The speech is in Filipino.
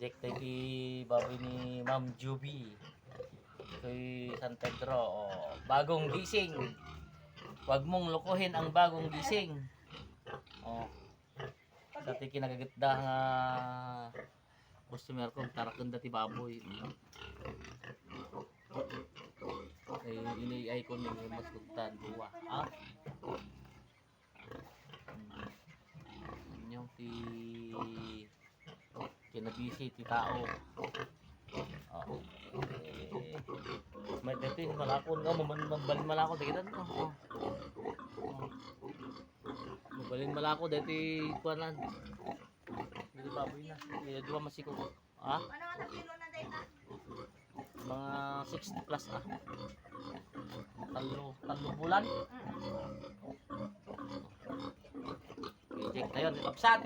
Reject tayo kay baboy ni Ma'am Juby. Kay San Pedro. Oh, bagong gising. Huwag mong lukuhin ang bagong gising. Oh. Sa ti kinagagitda nga customer ko tarakon dati baboy. Ay iniay ko ni mas kugtan duwa. Ah. Yung ti kinabisi ti tao. Oh. Eh, may dati malakon ka mabalin malako dakitan ko. Oh. Oh. Mabalin malako dati kuanan. Dito baboy na. Dito duwa masiko. Ah? Ano ang kilo na data? Mga 60 plus ah. Talo, talo bulan. Reject na yun. Kapsat.